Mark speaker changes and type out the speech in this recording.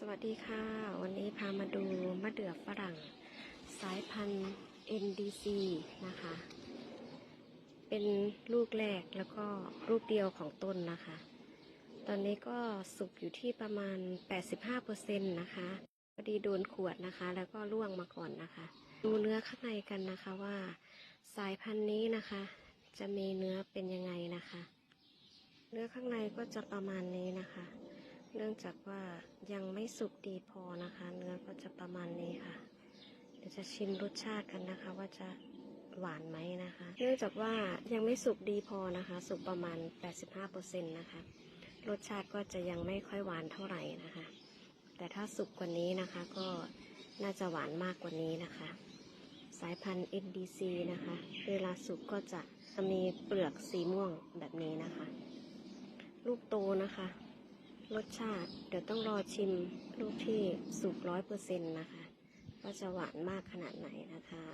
Speaker 1: สวัสดีค่ะ วันนี้พามาดูมะเดื่อฝรั่ง สายพันธุ์ NDC นะคะ เป็นลูกแรกแล้วก็ลูกเดียวของต้นนะคะ ตอนนี้ก็สุกอยู่ที่ประมาณ 85%นะคะพอดีโดนขวดนะคะ แล้วก็ล่วงมาก่อนนะคะ ดูเนื้อข้างในกันนะคะว่าสายพันธุ์นี้นะคะ จะมีเนื้อเป็นยังไงนะคะ เนื้อข้างในก็จะประมาณนี้นะคะ เนื่องจากว่ายังไม่สุกดีพอนะคะ เนื้อก็จะประมาณนี้ค่ะ เดี๋ยวจะชิมรสชาติกันนะคะ ว่าจะหวานไหมนะคะ เนื่องจากว่ายังไม่สุกดีพอนะคะ สุกประมาณ 85%นะคะ รสชาติก็จะยังไม่ค่อยหวานเท่าไหร่นะคะ แต่ถ้าสุกกว่านี้นะคะก็น่าจะหวานมากกว่านี้นะคะ สายพันธุ์ NDC นะคะ เวลาสุกก็จะมีเปลือกสีม่วงแบบนี้นะคะ ลูกโตนะคะ รสชาติเดี๋ยวต้องรอชิมลูกที่สุกร้อยเปอร์เซ็นต์นะคะ ว่าจะหวานมากขนาดไหนนะคะ